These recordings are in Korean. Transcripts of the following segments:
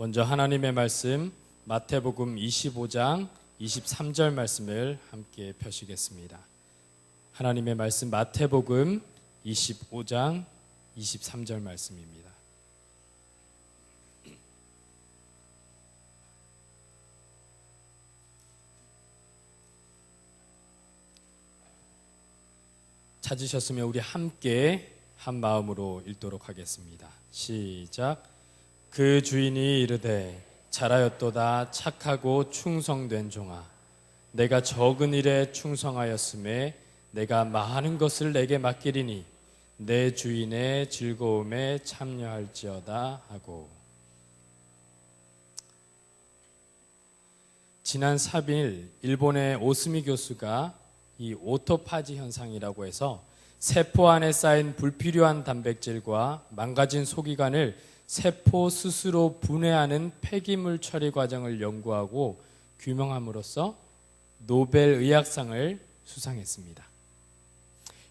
먼저 하나님의 말씀 마태복음 25장 23절 말씀을 함께 펴시겠습니다. 하나님의 말씀 마태복음 25장 23절 말씀입니다. 찾으셨으면 우리 함께 한 마음으로 읽도록 하겠습니다. 시작. 그 주인이 이르되 잘하였도다 착하고 충성된 종아. 내가 적은 일에 충성하였음에 내가 많은 것을 내게 맡기리니 내 주인의 즐거움에 참여할지어다. 하고. 지난 3일 일본의 오스미 교수가 이 오토파지 현상이라고 해서 세포 안에 쌓인 불필요한 단백질과 망가진 소기관을 세포 스스로 분해하는 폐기물 처리 과정을 연구하고 규명함으로써 노벨 의학상을 수상했습니다.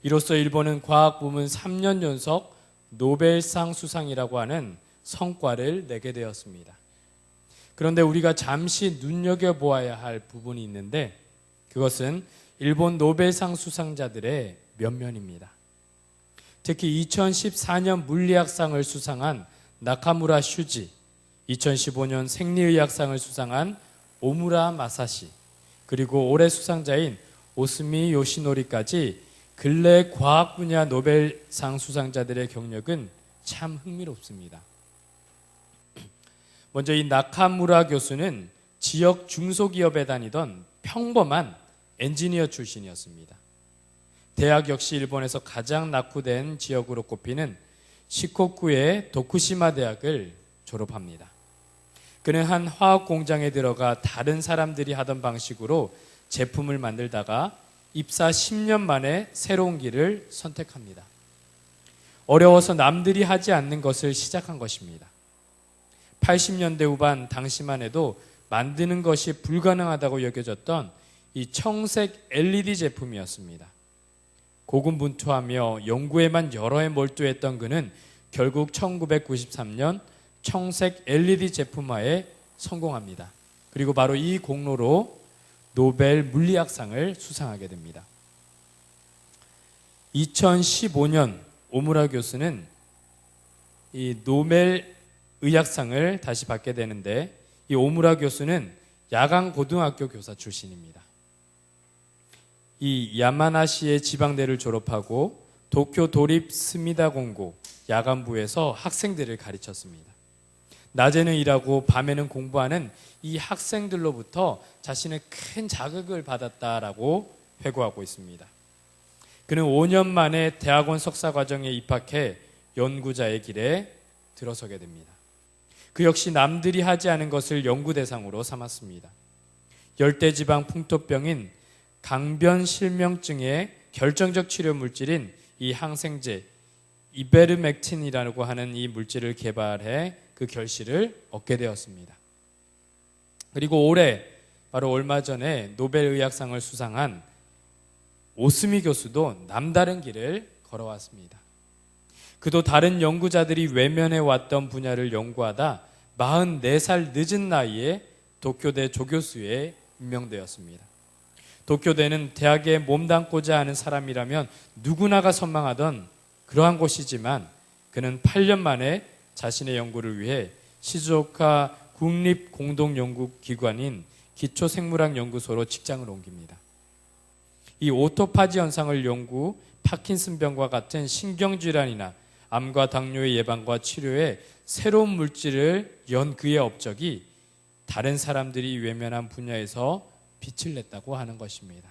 이로써 일본은 과학 부문 3년 연속 노벨상 수상이라고 하는 성과를 내게 되었습니다. 그런데 우리가 잠시 눈여겨보아야 할 부분이 있는데 그것은 일본 노벨상 수상자들의 면면입니다. 특히 2014년 물리학상을 수상한 나카무라 슈지, 2015년 생리의학상을 수상한 오무라 마사시, 그리고 올해 수상자인 오스미 요시노리까지 근래 과학 분야 노벨상 수상자들의 경력은 참 흥미롭습니다. 먼저 이 나카무라 교수는 지역 중소기업에 다니던 평범한 엔지니어 출신이었습니다. 대학 역시 일본에서 가장 낙후된 지역으로 꼽히는 시코쿠의 도쿠시마 대학을 졸업합니다. 그는 한 화학 공장에 들어가 다른 사람들이 하던 방식으로 제품을 만들다가 입사 10년 만에 새로운 길을 선택합니다. 어려워서 남들이 하지 않는 것을 시작한 것입니다. 80년대 후반 당시만 해도 만드는 것이 불가능하다고 여겨졌던 이 청색 LED 제품이었습니다. 고군분투하며 연구에만 여러 해 몰두했던 그는 결국 1993년 청색 LED 제품화에 성공합니다. 그리고 바로 이 공로로 노벨 물리학상을 수상하게 됩니다. 2015년 오무라 교수는 이 노벨 의학상을 다시 받게 되는데 이 오무라 교수는 야간 고등학교 교사 출신입니다. 이 야마나시의 지방대를 졸업하고 도쿄 도립 스미다 공고 야간부에서 학생들을 가르쳤습니다. 낮에는 일하고 밤에는 공부하는 이 학생들로부터 자신의 큰 자극을 받았다라고 회고하고 있습니다. 그는 5년 만에 대학원 석사 과정에 입학해 연구자의 길에 들어서게 됩니다. 그 역시 남들이 하지 않은 것을 연구 대상으로 삼았습니다. 열대지방 풍토병인 강변 실명증의 결정적 치료 물질인 이 항생제 이베르맥틴이라고 하는 이 물질을 개발해 그 결실을 얻게 되었습니다. 그리고 올해 바로 얼마 전에 노벨 의학상을 수상한 오스미 교수도 남다른 길을 걸어왔습니다. 그도 다른 연구자들이 외면해 왔던 분야를 연구하다 44살 늦은 나이에 도쿄대 조교수에 임명되었습니다. 도쿄대는 대학에 몸담고자 하는 사람이라면 누구나가 선망하던 그러한 곳이지만 그는 8년 만에 자신의 연구를 위해 시즈오카 국립공동연구기관인 기초생물학연구소로 직장을 옮깁니다. 이 오토파지 현상을 연구, 파킨슨병과 같은 신경질환이나 암과 당뇨의 예방과 치료에 새로운 물질을 연 그의 업적이 다른 사람들이 외면한 분야에서 빛을 냈다고 하는 것입니다.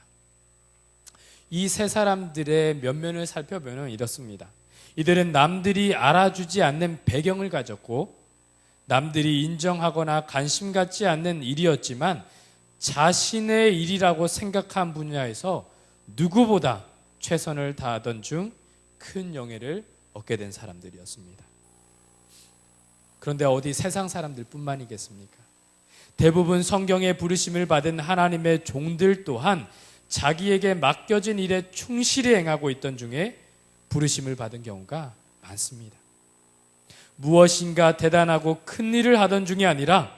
이 세 사람들의 면면을 살펴보면 이렇습니다. 이들은 남들이 알아주지 않는 배경을 가졌고 남들이 인정하거나 관심 갖지 않는 일이었지만 자신의 일이라고 생각한 분야에서 누구보다 최선을 다하던 중 큰 영예를 얻게 된 사람들이었습니다. 그런데 어디 세상 사람들뿐만이겠습니까? 대부분 성경의 부르심을 받은 하나님의 종들 또한 자기에게 맡겨진 일에 충실히 행하고 있던 중에 부르심을 받은 경우가 많습니다. 무엇인가 대단하고 큰 일을 하던 중이 아니라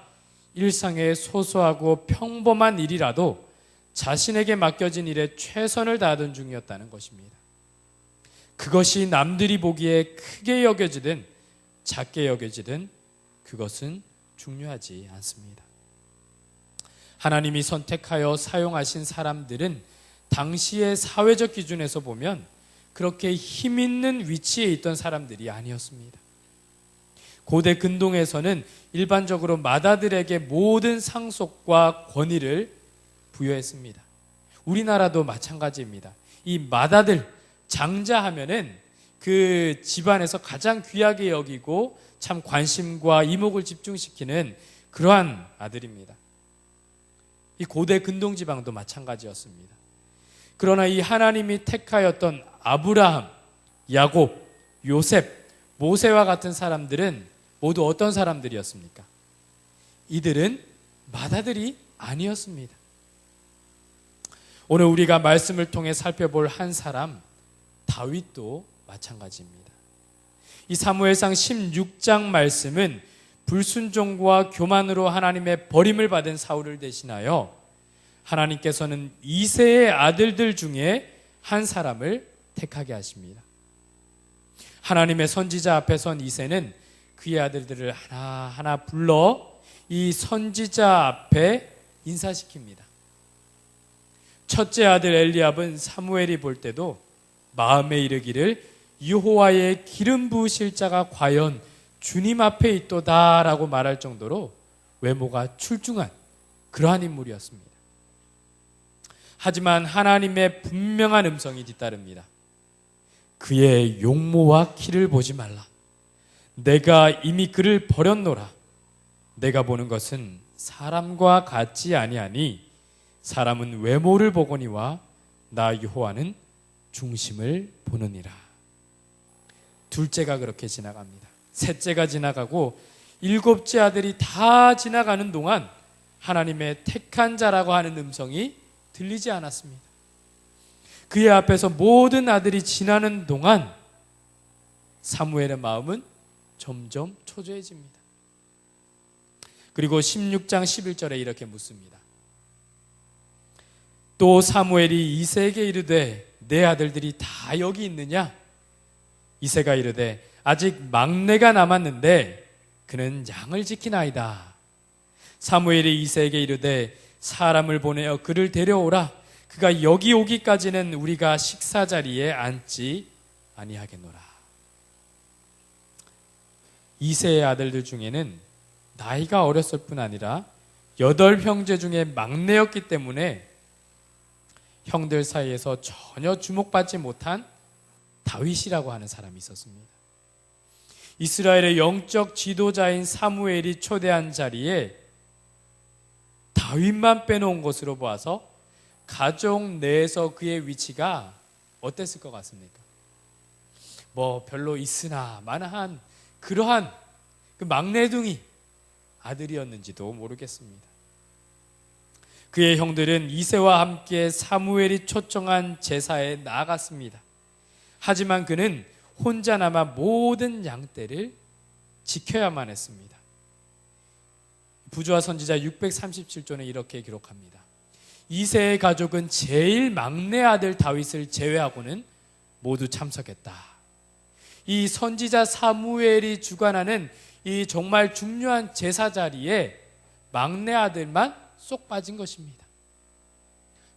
일상의 소소하고 평범한 일이라도 자신에게 맡겨진 일에 최선을 다하던 중이었다는 것입니다. 그것이 남들이 보기에 크게 여겨지든 작게 여겨지든 그것은 중요하지 않습니다. 하나님이 선택하여 사용하신 사람들은 당시의 사회적 기준에서 보면 그렇게 힘 있는 위치에 있던 사람들이 아니었습니다. 고대 근동에서는 일반적으로 마다들에게 모든 상속과 권위를 부여했습니다. 우리나라도 마찬가지입니다. 이 마다들 장자 하면은 그 집안에서 가장 귀하게 여기고 참 관심과 이목을 집중시키는 그러한 아들입니다. 이 고대 근동 지방도 마찬가지였습니다. 그러나 이 하나님이 택하였던 아브라함, 야곱, 요셉, 모세와 같은 사람들은 모두 어떤 사람들이었습니까? 이들은 마다들이 아니었습니다. 오늘 우리가 말씀을 통해 살펴볼 한 사람 다윗도 마찬가지입니다. 이 사무엘상 16장 말씀은 불순종과 교만으로 하나님의 버림을 받은 사울을 대신하여 하나님께서는 이세의 아들들 중에 한 사람을 택하게 하십니다. 하나님의 선지자 앞에 선 이세는 그의 아들들을 하나하나 불러 이 선지자 앞에 인사시킵니다. 첫째 아들 엘리압은 사무엘이 볼 때도 마음에 이르기를 여호와의 기름 부으실 자가 과연 주님 앞에 있도다라고 말할 정도로 외모가 출중한 그러한 인물이었습니다. 하지만 하나님의 분명한 음성이 뒤따릅니다. 그의 용모와 키를 보지 말라. 내가 이미 그를 버렸노라. 내가 보는 것은 사람과 같지 아니하니 사람은 외모를 보거니와 나 여호와는 중심을 보느니라. 둘째가 그렇게 지나갑니다. 셋째가 지나가고 일곱째 아들이 다 지나가는 동안 하나님의 택한 자라고 하는 음성이 들리지 않았습니다. 그의 앞에서 모든 아들이 지나는 동안 사무엘의 마음은 점점 초조해집니다. 그리고 16장 11절에 이렇게 묻습니다. 또 사무엘이 이세에게 이르되 내 아들들이 다 여기 있느냐? 이세가 이르되 아직 막내가 남았는데 그는 양을 지키나이다. 사무엘이 이세에게 이르되 사람을 보내어 그를 데려오라. 그가 여기 오기까지는 우리가 식사 자리에 앉지 아니하겠노라. 이세의 아들들 중에는 나이가 어렸을 뿐 아니라 여덟 형제 중에 막내였기 때문에 형들 사이에서 전혀 주목받지 못한 다윗이라고 하는 사람이 있었습니다. 이스라엘의 영적 지도자인 사무엘이 초대한 자리에 다윗만 빼놓은 것으로 보아서 가족 내에서 그의 위치가 어땠을 것 같습니까? 뭐 별로 있으나 마나한 그러한 그 막내둥이 아들이었는지도 모르겠습니다. 그의 형들은 이세와 함께 사무엘이 초청한 제사에 나아갔습니다. 하지만 그는 혼자 남아 모든 양떼를 지켜야만 했습니다. 부조와 선지자 637조는 이렇게 기록합니다. 이세의 가족은 제일 막내 아들 다윗을 제외하고는 모두 참석했다. 이 선지자 사무엘이 주관하는 이 정말 중요한 제사 자리에 막내 아들만 쏙 빠진 것입니다.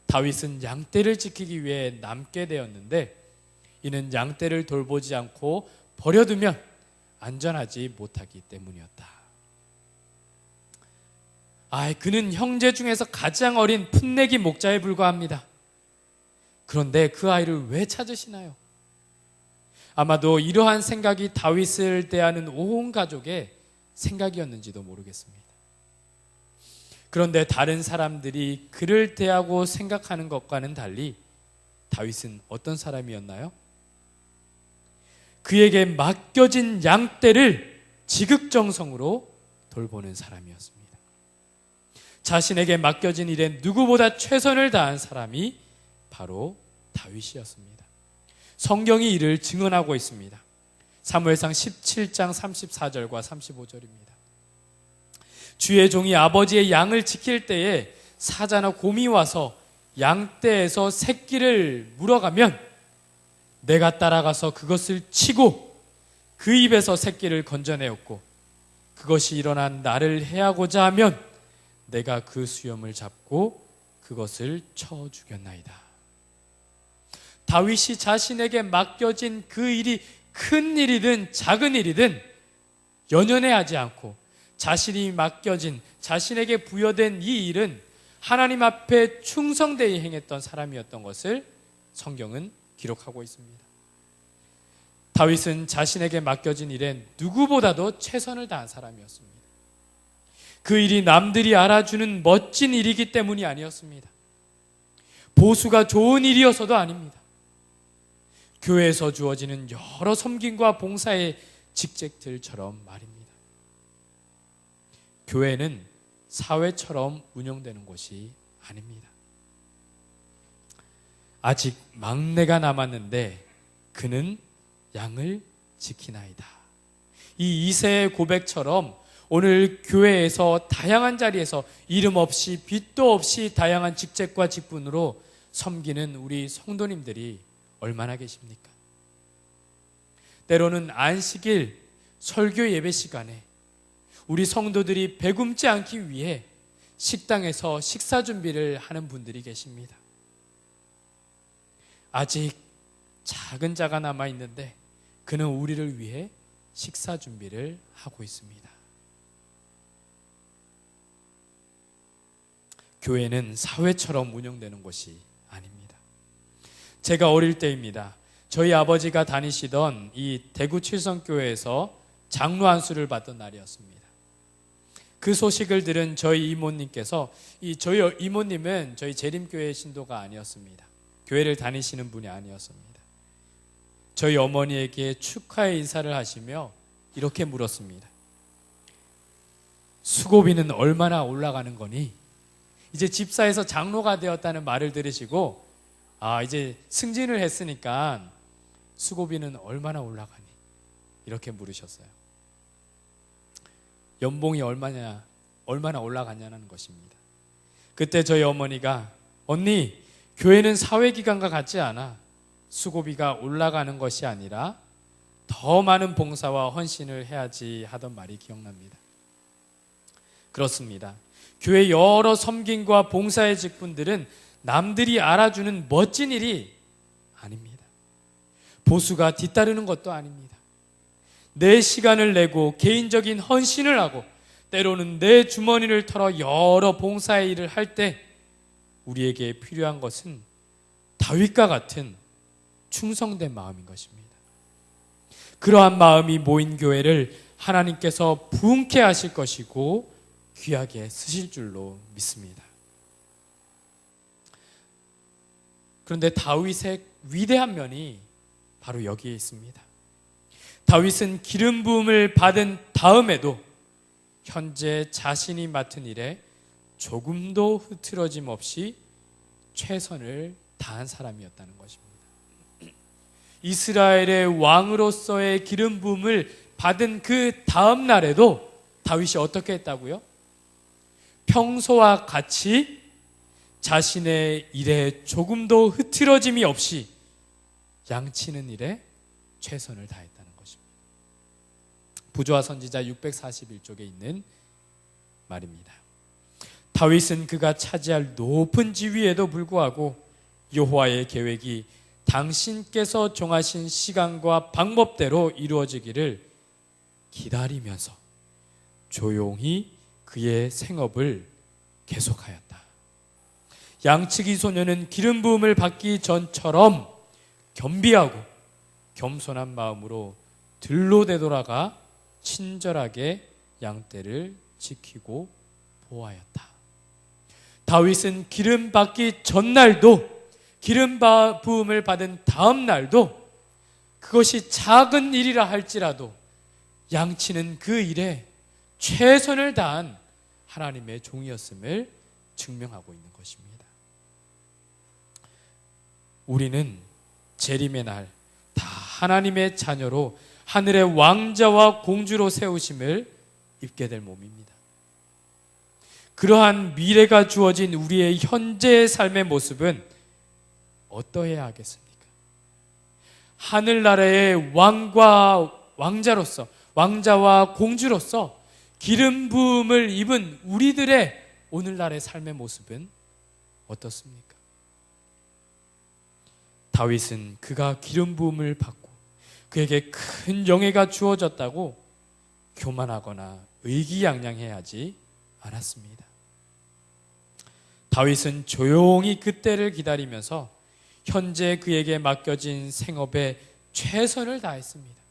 다윗은 양떼를 지키기 위해 남게 되었는데 이는 양떼를 돌보지 않고 버려두면 안전하지 못하기 때문이었다. 아, 그는 형제 중에서 가장 어린 풋내기 목자에 불과합니다. 그런데 그 아이를 왜 찾으시나요? 아마도 이러한 생각이 다윗을 대하는 온 가족의 생각이었는지도 모르겠습니다. 그런데 다른 사람들이 그를 대하고 생각하는 것과는 달리 다윗은 어떤 사람이었나요? 그에게 맡겨진 양떼를 지극정성으로 돌보는 사람이었습니다. 자신에게 맡겨진 일에 누구보다 최선을 다한 사람이 바로 다윗이었습니다. 성경이 이를 증언하고 있습니다. 사무엘상 17장 34절과 35절입니다. 주의 종이 아버지의 양을 지킬 때에 사자나 곰이 와서 양떼에서 새끼를 물어가면 내가 따라가서 그것을 치고 그 입에서 새끼를 건져내었고 그것이 일어난 나를 해하고자 하면 내가 그 수염을 잡고 그것을 쳐 죽였나이다. 다윗이 자신에게 맡겨진 그 일이 큰 일이든 작은 일이든 연연해하지 않고 자신이 맡겨진 자신에게 부여된 이 일은 하나님 앞에 충성되이 행했던 사람이었던 것을 성경은 기록하고 있습니다. 다윗은 자신에게 맡겨진 일에 누구보다도 최선을 다한 사람이었습니다. 그 일이 남들이 알아주는 멋진 일이기 때문이 아니었습니다. 보수가 좋은 일이어서도 아닙니다. 교회에서 주어지는 여러 섬김과 봉사의 직책들처럼 말입니다. 교회는 사회처럼 운영되는 곳이 아닙니다. 아직 막내가 남았는데 그는 양을 지키나이다. 이 이세의 고백처럼 오늘 교회에서 다양한 자리에서 이름 없이 빛도 없이 다양한 직책과 직분으로 섬기는 우리 성도님들이 얼마나 계십니까? 때로는 안식일 설교 예배 시간에 우리 성도들이 배굶지 않기 위해 식당에서 식사 준비를 하는 분들이 계십니다. 아직 작은 자가 남아 있는데 그는 우리를 위해 식사 준비를 하고 있습니다. 교회는 사회처럼 운영되는 곳이 아닙니다. 제가 어릴 때입니다. 저희 아버지가 다니시던 이 대구 칠성교회에서 장로 안수를 받던 날이었습니다. 그 소식을 들은 저희 이모님께서 이 저희 이모님은 저희 재림교회 신도가 아니었습니다. 교회를 다니시는 분이 아니었습니다. 저희 어머니에게 축하의 인사를 하시며 이렇게 물었습니다. 수고비는 얼마나 올라가는 거니? 이제 집사에서 장로가 되었다는 말을 들으시고 아 이제 승진을 했으니까 수고비는 얼마나 올라가니? 이렇게 물으셨어요. 연봉이 얼마냐 얼마나 올라갔냐는 것입니다. 그때 저희 어머니가 언니 교회는 사회기관과 같지 않아 수고비가 올라가는 것이 아니라 더 많은 봉사와 헌신을 해야지 하던 말이 기억납니다. 그렇습니다. 교회 여러 섬김과 봉사의 직분들은 남들이 알아주는 멋진 일이 아닙니다. 보수가 뒤따르는 것도 아닙니다. 내 시간을 내고 개인적인 헌신을 하고 때로는 내 주머니를 털어 여러 봉사의 일을 할 때 우리에게 필요한 것은 다윗과 같은 충성된 마음인 것입니다. 그러한 마음이 모인 교회를 하나님께서 부흥케 하실 것이고 귀하게 쓰실 줄로 믿습니다. 그런데 다윗의 위대한 면이 바로 여기에 있습니다. 다윗은 기름 부음을 받은 다음에도 현재 자신이 맡은 일에 조금도 흐트러짐 없이 최선을 다한 사람이었다는 것입니다. 이스라엘의 왕으로서의 기름 부음을 받은 그 다음 날에도 다윗이 어떻게 했다고요? 평소와 같이 자신의 일에 조금도 흐트러짐이 없이 양치는 일에 최선을 다했다는 것입니다. 부조와 선지자 641쪽에 있는 말입니다. 다윗은 그가 차지할 높은 지위에도 불구하고 여호와의 계획이 당신께서 정하신 시간과 방법대로 이루어지기를 기다리면서 조용히 그의 생업을 계속하였다. 양치기 소녀는 기름 부음을 받기 전처럼 겸비하고 겸손한 마음으로 들로 되돌아가 친절하게 양떼를 지키고 보아였다. 다윗은 기름 받기 전날도 기름 부음을 받은 다음 날도 그것이 작은 일이라 할지라도 양치는 그 일에 최선을 다한 하나님의 종이었음을 증명하고 있는 것입니다. 우리는 재림의 날 다 하나님의 자녀로 하늘의 왕자와 공주로 세우심을 입게 될 몸입니다. 그러한 미래가 주어진 우리의 현재의 삶의 모습은 어떠해야 하겠습니까? 하늘나라의 왕과 왕자로서 왕자와 공주로서 기름 부음을 입은 우리들의 오늘날의 삶의 모습은 어떻습니까? 다윗은 그가 기름 부음을 받고 그에게 큰 영예가 주어졌다고 교만하거나 의기양양해하지 않았습니다. 다윗은 조용히 그때를 기다리면서 현재 그에게 맡겨진 생업에 최선을 다했습니다.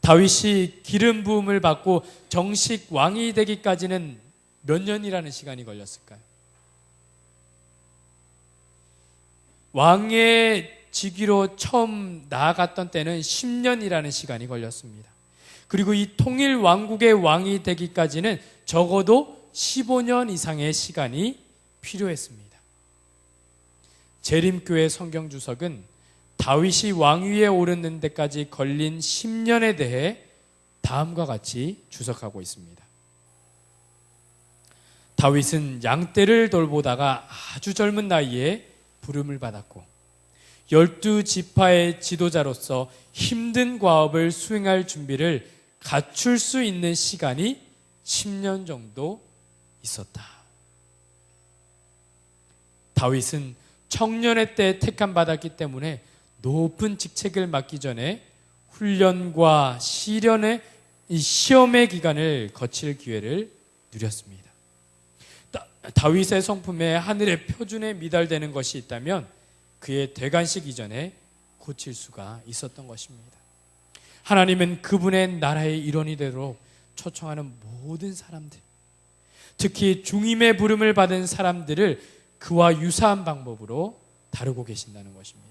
다윗이 기름 부음을 받고 정식 왕이 되기까지는 몇 년이라는 시간이 걸렸을까요? 왕의 직위로 처음 나아갔던 때는 10년이라는 시간이 걸렸습니다. 그리고 이 통일 왕국의 왕이 되기까지는 적어도 15년 이상의 시간이 필요했습니다. 재림교회 성경 주석은 다윗이 왕위에 오르는 데까지 걸린 10년에 대해 다음과 같이 주석하고 있습니다. 다윗은 양떼를 돌보다가 아주 젊은 나이에 부름을 받았고 열두 지파의 지도자로서 힘든 과업을 수행할 준비를 갖출 수 있는 시간이 10년 정도 있었다. 다윗은 청년의 때 택함 받았기 때문에 높은 직책을 맡기 전에 훈련과 시련의 이 시험의 기간을 거칠 기회를 누렸습니다. 다 윗의 성품에 하늘의 표준에 미달되는 것이 있다면 그의 대관식 이전에 고칠 수가 있었던 것입니다. 하나님은 그분의 나라의 일원이 되도록 초청하는 모든 사람들, 특히 중임의 부름을 받은 사람들을 그와 유사한 방법으로 다루고 계신다는 것입니다.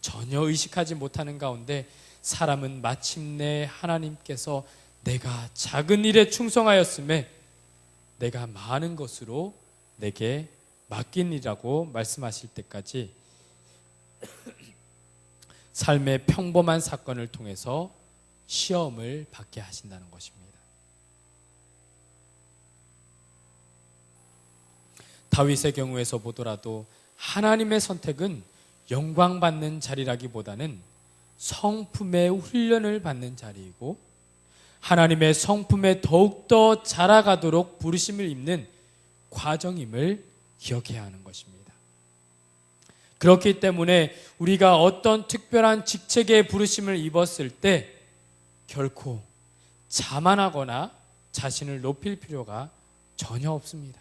전혀 의식하지 못하는 가운데 사람은 마침내 하나님께서 내가 작은 일에 충성하였음에 내가 많은 것으로 내게 맡긴이라고 말씀하실 때까지 삶의 평범한 사건을 통해서 시험을 받게 하신다는 것입니다. 다윗의 경우에서 보더라도 하나님의 선택은 영광 받는 자리라기보다는 성품의 훈련을 받는 자리이고 하나님의 성품에 더욱더 자라가도록 부르심을 입는 과정임을 기억해야 하는 것입니다. 그렇기 때문에 우리가 어떤 특별한 직책의 부르심을 입었을 때 결코 자만하거나 자신을 높일 필요가 전혀 없습니다.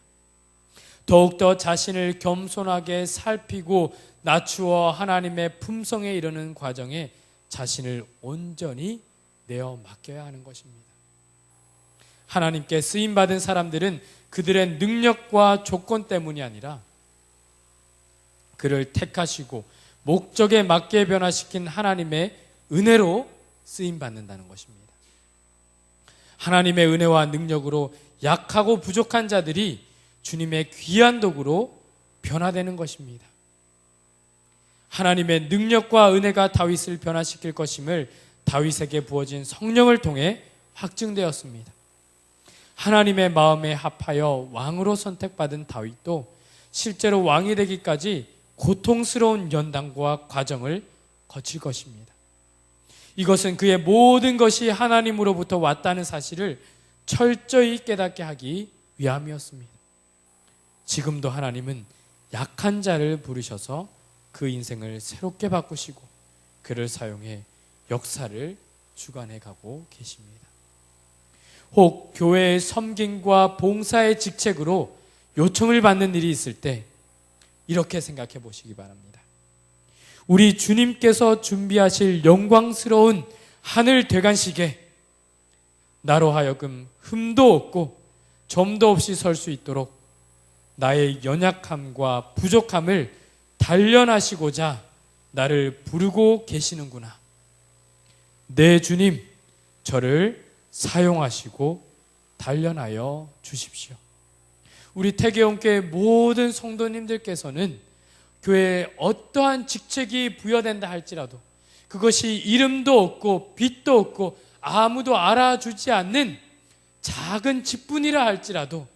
더욱더 자신을 겸손하게 살피고 낮추어 하나님의 품성에 이르는 과정에 자신을 온전히 내어 맡겨야 하는 것입니다. 하나님께 쓰임 받은 사람들은 그들의 능력과 조건 때문이 아니라 그를 택하시고 목적에 맞게 변화시킨 하나님의 은혜로 쓰임 받는다는 것입니다. 하나님의 은혜와 능력으로 약하고 부족한 자들이 주님의 귀한 도구로 변화되는 것입니다. 하나님의 능력과 은혜가 다윗을 변화시킬 것임을 다윗에게 부어진 성령을 통해 확증되었습니다. 하나님의 마음에 합하여 왕으로 선택받은 다윗도 실제로 왕이 되기까지 고통스러운 연단과 과정을 거칠 것입니다. 이것은 그의 모든 것이 하나님으로부터 왔다는 사실을 철저히 깨닫게 하기 위함이었습니다. 지금도 하나님은 약한 자를 부르셔서 그 인생을 새롭게 바꾸시고 그를 사용해 역사를 주관해 가고 계십니다. 혹 교회의 섬김과 봉사의 직책으로 요청을 받는 일이 있을 때 이렇게 생각해 보시기 바랍니다. 우리 주님께서 준비하실 영광스러운 하늘 대관식에 나로 하여금 흠도 없고 점도 없이 설 수 있도록 나의 연약함과 부족함을 단련하시고자 나를 부르고 계시는구나. 내 주님, 저를 사용하시고 단련하여 주십시오. 우리 태계원교회 모든 성도님들께서는 교회에 어떠한 직책이 부여된다 할지라도 그것이 이름도 없고 빛도 없고 아무도 알아주지 않는 작은 집뿐이라 할지라도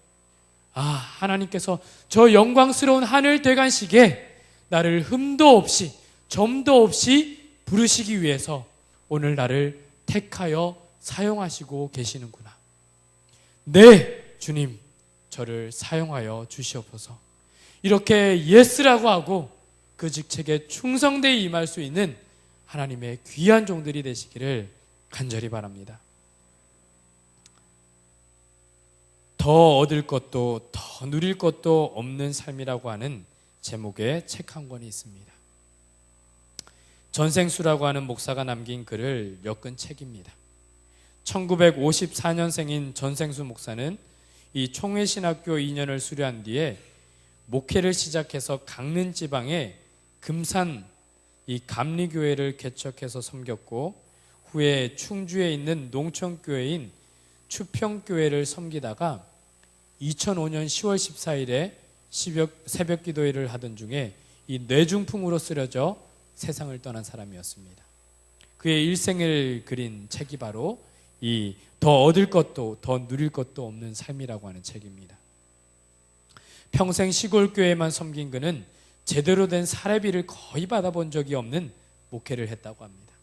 아, 하나님께서 저 영광스러운 하늘 대관식에 나를 흠도 없이 점도 없이 부르시기 위해서 오늘 나를 택하여 사용하시고 계시는구나. 네, 주님, 저를 사용하여 주시옵소서. 이렇게 예스라고 하고 그 직책에 충성되이 임할 수 있는 하나님의 귀한 종들이 되시기를 간절히 바랍니다. 더 얻을 것도 더 누릴 것도 없는 삶이라고 하는 제목의 책 한 권이 있습니다. 전생수라고 하는 목사가 남긴 글을 엮은 책입니다. 1954년생인 전생수 목사는 이 총회신학교 2년을 수료한 뒤에 목회를 시작해서 강릉 지방에 금산 이 감리교회를 개척해서 섬겼고 후에 충주에 있는 농촌교회인 추평교회를 섬기다가 2005년 10월 14일에 새벽 기도회를 하던 중에 이 뇌중풍으로 쓰러져 세상을 떠난 사람이었습니다. 그의 일생을 그린 책이 바로 이 더 얻을 것도 더 누릴 것도 없는 삶이라고 하는 책입니다. 평생 시골 교회만 섬긴 그는 제대로 된 사례비를 거의 받아본 적이 없는 목회를 했다고 합니다.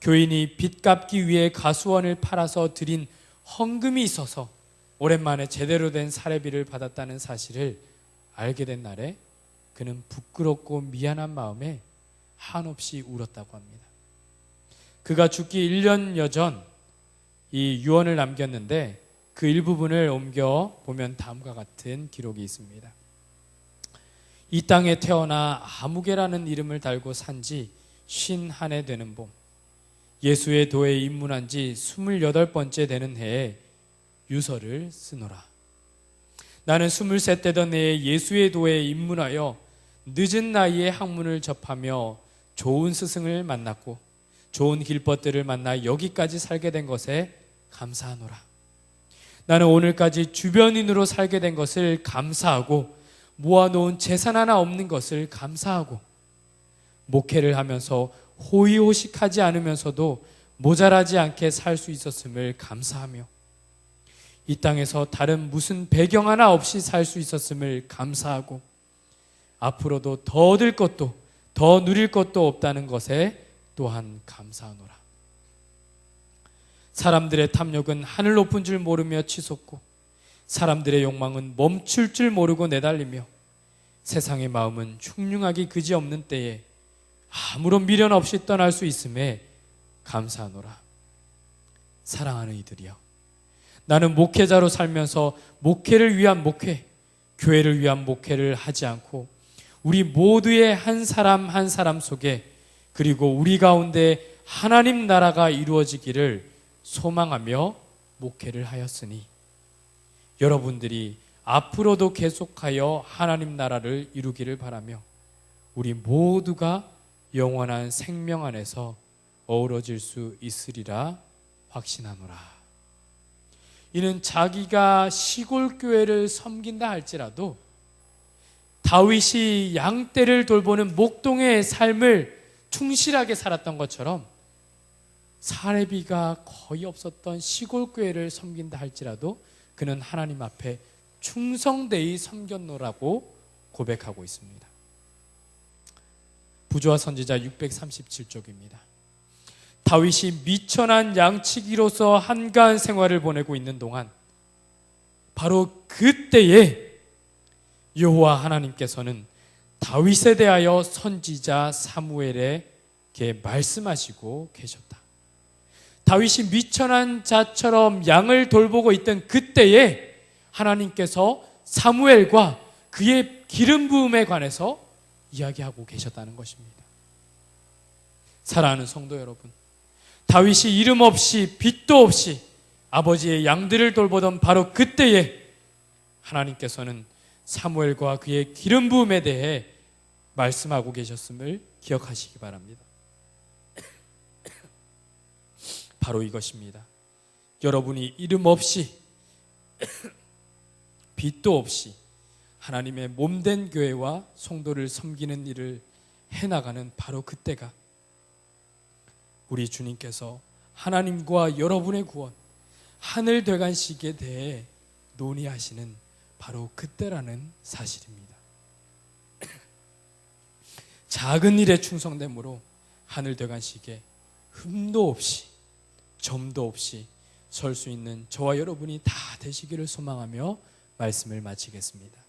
교인이 빚 갚기 위해 가수원을 팔아서 드린 헌금이 있어서 오랜만에 제대로 된 사례비를 받았다는 사실을 알게 된 날에 그는 부끄럽고 미안한 마음에 한없이 울었다고 합니다. 그가 죽기 1년여 전 이 유언을 남겼는데 그 일부분을 옮겨 보면 다음과 같은 기록이 있습니다. 이 땅에 태어나 아무개라는 이름을 달고 산지 쉰한해 되는 봄. 예수의 도에 입문한 지 28번째 되는 해에 유서를 쓰노라. 나는 23 되던 해에 예수의 도에 입문하여 늦은 나이에 학문을 접하며 좋은 스승을 만났고 좋은 길벗들을 만나 여기까지 살게 된 것에 감사하노라. 나는 오늘까지 주변인으로 살게 된 것을 감사하고 모아놓은 재산 하나 없는 것을 감사하고 목회를 하면서 호의호식하지 않으면서도 모자라지 않게 살 수 있었음을 감사하며 이 땅에서 다른 무슨 배경 하나 없이 살 수 있었음을 감사하고 앞으로도 더 얻을 것도 더 누릴 것도 없다는 것에 또한 감사하노라. 사람들의 탐욕은 하늘 높은 줄 모르며 치솟고 사람들의 욕망은 멈출 줄 모르고 내달리며 세상의 마음은 흉흉하기 그지없는 때에 아무런 미련 없이 떠날 수 있음에 감사하노라. 사랑하는 이들이여. 나는 목회자로 살면서 목회를 위한 목회, 교회를 위한 목회를 하지 않고 우리 모두의 한 사람 한 사람 속에 그리고 우리 가운데 하나님 나라가 이루어지기를 소망하며 목회를 하였으니 여러분들이 앞으로도 계속하여 하나님 나라를 이루기를 바라며 우리 모두가 영원한 생명 안에서 어우러질 수 있으리라 확신하노라. 이는 자기가 시골 교회를 섬긴다 할지라도 다윗이 양떼를 돌보는 목동의 삶을 충실하게 살았던 것처럼 사례비가 거의 없었던 시골 교회를 섬긴다 할지라도 그는 하나님 앞에 충성되이 섬겼노라고 고백하고 있습니다. 부조와 선지자 637쪽입니다. 다윗이 미천한 양치기로서 한가한 생활을 보내고 있는 동안 바로 그때에 여호와 하나님께서는 다윗에 대하여 선지자 사무엘에게 말씀하시고 계셨다. 다윗이 미천한 자처럼 양을 돌보고 있던 그때에 하나님께서 사무엘과 그의 기름 부음에 관해서 이야기하고 계셨다는 것입니다. 사랑하는 성도 여러분, 다윗이 이름 없이 빛도 없이 아버지의 양들을 돌보던 바로 그때에 하나님께서는 사무엘과 그의 기름 부음에 대해 말씀하고 계셨음을 기억하시기 바랍니다. 바로 이것입니다. 여러분이 이름 없이 빛도 없이 하나님의 몸된 교회와 성도를 섬기는 일을 해나가는 바로 그때가 우리 주님께서 하나님과 여러분의 구원, 하늘 되간식에 대해 논의하시는 바로 그때라는 사실입니다. 작은 일에 충성됨으로 하늘 되간식에 흠도 없이 점도 없이 설 수 있는 저와 여러분이 다 되시기를 소망하며 말씀을 마치겠습니다.